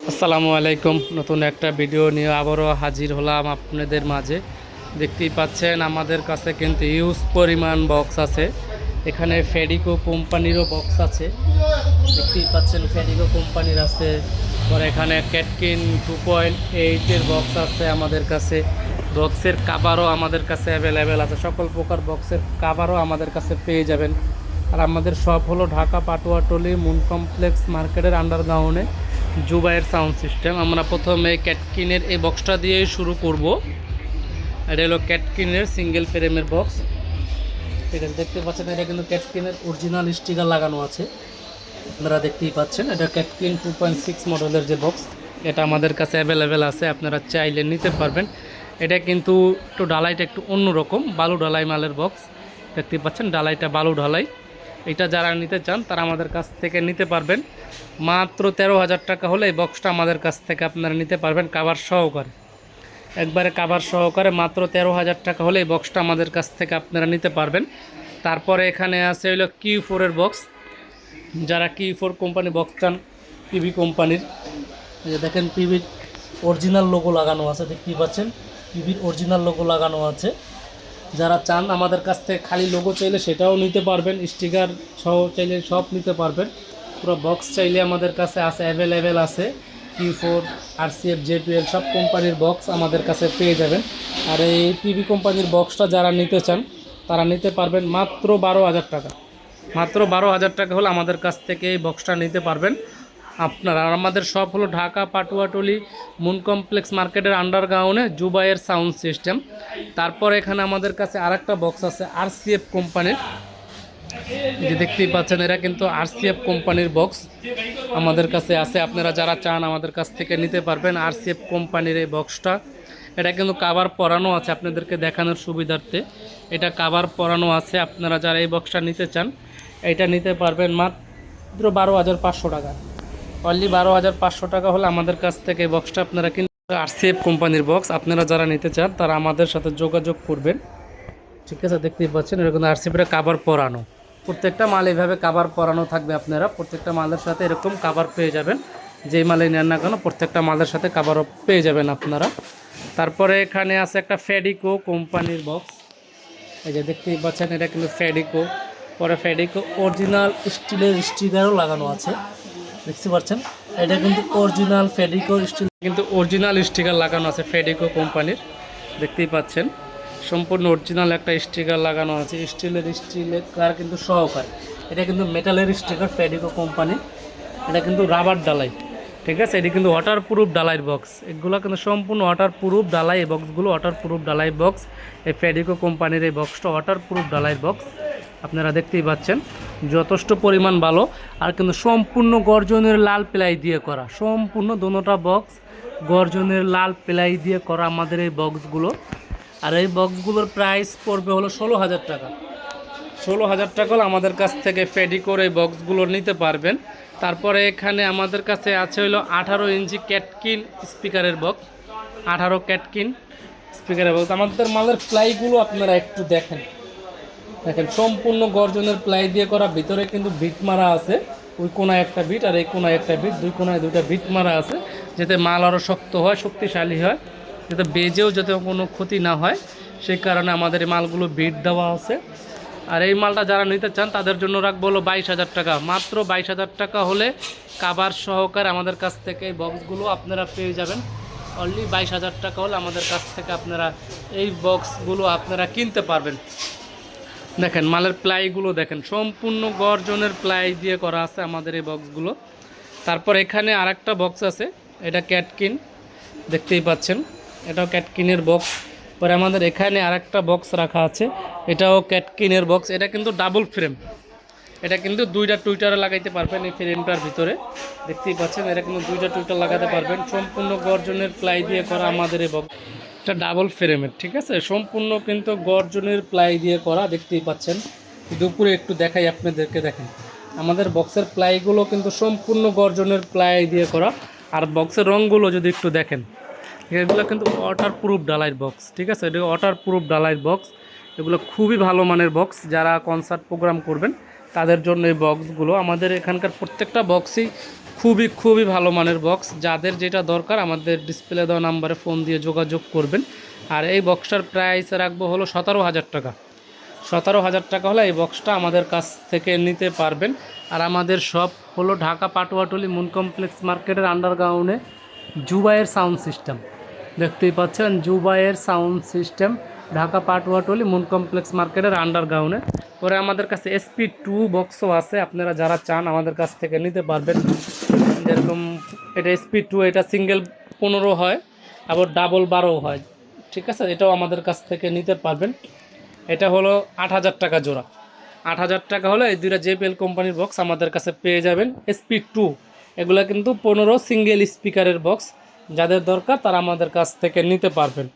আসসালামু আলাইকুম। নতুন একটা ভিডিও নিয়ে আবারও হাজির হলাম আপনাদের মাঝে। দেখতেই পাচ্ছেন, আমাদের কাছে কিন্তু ইউজ পরিমাণ বক্স আছে। এখানে ফেডিকো কোম্পানিরও বক্স আছে। দেখতেই পাচ্ছেন ফেডিকো কোম্পানির আছে। পরে এখানে ক্যাটকিন টু পয়েন্ট এইটের বক্স আছে আমাদের কাছে। বক্সের কাভারও আমাদের কাছে অ্যাভেলেবেল আছে। সকল প্রকার বক্সের কাভারও আমাদের কাছে পেয়ে যাবেন। আর আমাদের সব হলো ঢাকা পাটুয়াটলি মুন কমপ্লেক্স মার্কেটের আন্ডারগ্রাউন্ডে জুবাইয়ের সাউন্ড সিস্টেম। আমরা প্রথমে ক্যাটকিনের এই বক্সটা দিয়েই শুরু করব। এটা হলো ক্যাটকিনের সিঙ্গেল ফ্রেমের বক্স। আছে দেখতে পাচ্ছেন, এটা কিন্তু ক্যাটকিনের অরিজিনাল স্টিকার লাগানো আছে। আপনারা দেখতেই পাচ্ছেন, এটা ক্যাটকিন টু পয়েন্ট সিক্স মডেলের যে বক্স, এটা আমাদের কাছে অ্যাভেলেবেল আছে, আপনারা চাইলে নিতে পারবেন। এটা কিন্তু একটু ডালাইটা একটু অন্যরকম, বালু ঢালাই মালের বক্স। দেখতে পাচ্ছেন ডালাইটা বালু ঢালাই। এটা যারা নিতে চান, তারা আমাদের কাছ থেকে নিতে পারবেন। মাত্র তেরো হাজার টাকা হলে এই বক্সটা আমাদের কাছ থেকে আপনারা নিতে পারবেন কাভার সহকারে। একবারে কাভার সহকারে মাত্র তেরো হাজার টাকা হলে এই বক্সটা আমাদের কাছ থেকে আপনারা নিতে পারবেন। তারপরে এখানে আছে হইল কিউ ফোরের বক্স যারা কিউ ফোর কোম্পানি বক্স চান পিভি কোম্পানির যে দেখেন পিভির অরিজিনাল লোগো লাগানো আছে, দেখতেই পাচ্ছেন। পিভির অরিজিনাল লোগো লাগানো আছে। যারা চান আমাদের কাছ থেকে খালি লোগো চাইলে সেটাও নিতে পারবেন স্টিকার সহ চাইলে সব নিতে পারবেন। পুরো বক্স চাইলে আমাদের কাছে আছে অ্যাভেলেবেল আছে। কিউ ফোর আর সি এফ জেপিএল সব কোম্পানির বক্স আমাদের কাছে পেয়ে যাবেন। আর এই পিভি কোম্পানির বক্সটা যারা নিতে চান, তারা নিতে পারবেন মাত্র বারো হাজার টাকা। মাত্র বারো হাজার টাকা হলে আমাদের কাছ থেকে এই বক্সটা নিতে পারবেন। আপনারা। আর আমাদের শপ হলো ঢাকা পাটুয়াটলি মুন কমপ্লেক্স মার্কেটের আন্ডারগ্রাউন্ডে জুবাইয়ের সাউন্ড সিস্টেম তারপর এখানে আমাদের কাছে আরেকটা বক্স আছে আরসিএফ কোম্পানির যে দেখতেই পাচ্ছেন, এরা কিন্তু আরসিএফ কোম্পানির বক্স আমাদের কাছে আছে। আপনারা যারা চান আমাদের কাছ থেকে নিতে পারবেন আরসিএফ কোম্পানির এই বক্সটা এটা কিন্তু কাভার পরানো আছে আপনাদেরকে দেখানোর সুবিধার্থে। এটা কাভার পরানো আছে, আপনারা যারা এই বক্সটা নিতে চান, এটা নিতে পারবেন মাত্র বারো হাজার পাঁচশো টাকা। অনলি বারো হাজার পাঁচশো টাকা হলে আমাদের কাছ থেকে বক্সটা আপনারা কিন্তু আরসিএফ কোম্পানির বক্স আপনারা যারা নিতে চান, তারা আমাদের সাথে যোগাযোগ করবেন। ঠিক আছে, দেখতেই পাচ্ছেন, এরকম আর আরসিপিটা কাভার পরানো। প্রত্যেকটা মাল এইভাবে কাভার পরানো থাকবে আপনারা। প্রত্যেকটা মালের সাথে এরকম কাভার পেয়ে যাবেন। যেই মালে নেন না কেন, প্রত্যেকটা মালের সাথে কাভারও পেয়ে যাবেন আপনারা। তারপরে এখানে আছে একটা ফেডিকো কোম্পানির বক্স এই যে দেখতেই পাচ্ছেন, এটা কিন্তু ফেডিকো পরে ফেডিকো অরিজিনাল স্টিলের স্টিকারও লাগানো আছে। দেখতে পাচ্ছেন? এটা কিন্তু অরিজিনাল ফেডিকো স্টিল কিন্তু অরিজিনাল স্টিকার লাগানো আছে ফেডিকো কোম্পানির। দেখতেই পাচ্ছেন। সম্পূর্ণ অরিজিনাল একটা স্টিকার লাগানো আছে। স্টিলের স্টিলের কার কিন্তু সহকারে। এটা কিন্তু মেটালের স্টিকার ফেডিকো কোম্পানি। এটা কিন্তু রাবার ডালাই। ঠিক আছে? এটি কিন্তু ওয়াটার প্রুফ ডালাইয়ের বক্স এগুলো কিন্তু সম্পূর্ণ ওয়াটার প্রুফ ডালাই বক্সগুলো ওয়াটার প্রুফ ডালাই বক্স এই ফেডিকো কোম্পানির এই বক্সটা ওয়াটার প্রুফ ডালাইয়ের বক্স আপনারা দেখতেই পাচ্ছেন। যথেষ্ট পরিমাণ ভালো, আর কিন্তু সম্পূর্ণ গর্জনের লাল প্লাই দিয়ে করা। সম্পূর্ণ দোনোটা বক্স গর্জনের লাল প্লাই দিয়ে করা আমাদের এই বক্সগুলো আর এই বক্সগুলোর প্রাইস পড়বে হলো ষোলো হাজার টাকা। ষোলো হাজার টাকা আমাদের কাছ থেকে ফেডি করে এই বক্সগুলো নিতে পারবেন। তারপরে এখানে আমাদের কাছে আছে হলো আঠারো ইঞ্চি ক্যাটকিন স্পিকারের বক্স আঠারো ক্যাটকিন স্পিকারের বক্স আমাদের মালের প্লাইগুলো আপনারা একটু দেখেন। দেখেন, সম্পূর্ণ গর্জনের প্লাই দিয়ে করা, ভিতরে কিন্তু বিট মারা আছে। ওই কোনায় একটা বিট আর এই কোনায় একটা বিট দুই কোনায় দুইটা বিট মারা আছে, যাতে মাল আরও শক্ত হয়, শক্তিশালী হয়, যাতে বেজেও যাতে কোনো ক্ষতি না হয়। সেই কারণে আমাদের এই মালগুলো বিট দেওয়া আছে। আর এই মালটা যারা নিতে চান, তাদের জন্য রাখব হলো বাইশ হাজার টাকা। মাত্র বাইশ হাজার টাকা হলে কাবার সহকারে আমাদের কাছ থেকে এই বক্সগুলো আপনারা পেয়ে যাবেন। অনলি বাইশ হাজার টাকা হলে আমাদের কাছ থেকে আপনারা এই বক্সগুলো আপনারা কিনতে পারবেন। দেখেন, মালের প্লাইগুলো দেখেন, সম্পূর্ণ গর্জনের প্লাই দিয়ে করা আছে আমাদের এই বক্সগুলো। তারপর এখানে আরেকটা বক্স আছে, এটা ক্যাটকিন, দেখতেই পাচ্ছেন, এটাও ক্যাটকিনের বক্স। পরে আমাদের এখানে আর বক্স রাখা আছে, এটাও ক্যাটকিনের বক্স, এটা কিন্তু ডাবল ফ্রেম। এটা কিন্তু দুইটা টুইটারে লাগাইতে পারবেন এই ফ্রেমটার ভিতরে। দেখতেই পাচ্ছেন, এটা কিন্তু দুইটা টুইটার লাগাতে পারবেন। সম্পূর্ণ গর্জনের প্লাই দিয়ে করা আমাদের এবং এটা ডাবল ফ্রেমের ঠিক আছে? সম্পূর্ণ কিন্তু গর্জনের প্লাই দিয়ে করা, দেখতেই পাচ্ছেন। দুপুরে একটু দেখাই আপনাদেরকে, দেখেন। আমাদের বক্সের প্লাইগুলো কিন্তু সম্পূর্ণ গর্জনের প্লাই দিয়ে করা। আর বক্সের রঙগুলো যদি একটু দেখেন, এগুলো কিন্তু ওয়াটার প্রুফ ডালাইয়ের বক্স ঠিক আছে? এটা ওয়াটার প্রুফ ডালাইয়ের বক্স এগুলো খুবই ভালো মানের বক্স যারা কনসার্ট প্রোগ্রাম করবেন তাদের জন্য এই বক্সগুলো আমাদের এখানকার প্রত্যেকটা বক্সই খুবই খুবই ভালো মানের বক্স যাদের যেটা দরকার আমাদের ডিসপ্লে দেওয়া নাম্বারে ফোন দিয়ে যোগাযোগ করবেন। আর এই বক্সটার প্রাইস রাখব হলো সতেরো হাজার টাকা। সতেরো হাজার টাকা হলে এই বক্সটা আমাদের কাছ থেকে নিতে পারবেন। আর আমাদের সব হলো ঢাকা পাটুয়াটলি মুন কমপ্লেক্স মার্কেটের আন্ডারগ্রাউন্ডে জুবাইয়ের সাউন্ড সিস্টেম দেখতেই পাচ্ছেন Jubayer sound system Dhaka Patuatuli moon complex মার্কেটের আন্ডারগ্রাউন্ডে পরে আমাদের কাছে এসপি টু বক্সও আছে, আপনারা যারা চান আমাদের কাছ থেকে নিতে পারবেন। যেরকম এটা এসপি টু এটা সিঙ্গেল পনেরো হয়, আবার ডাবল বারো হয়, ঠিক আছে? এটাও আমাদের কাছ থেকে নিতে পারবেন। এটা হলো আট হাজার টাকা জোড়া। আট হাজার টাকা হলে এই দুইটা জেপিএল কোম্পানির বক্স আমাদের কাছে পেয়ে যাবেন। এসপি টু এগুলো কিন্তু পনেরো সিঙ্গেল স্পিকারের বক্স যাদের দরকার তারা আমাদের কাছ থেকে নিতে পারবেন।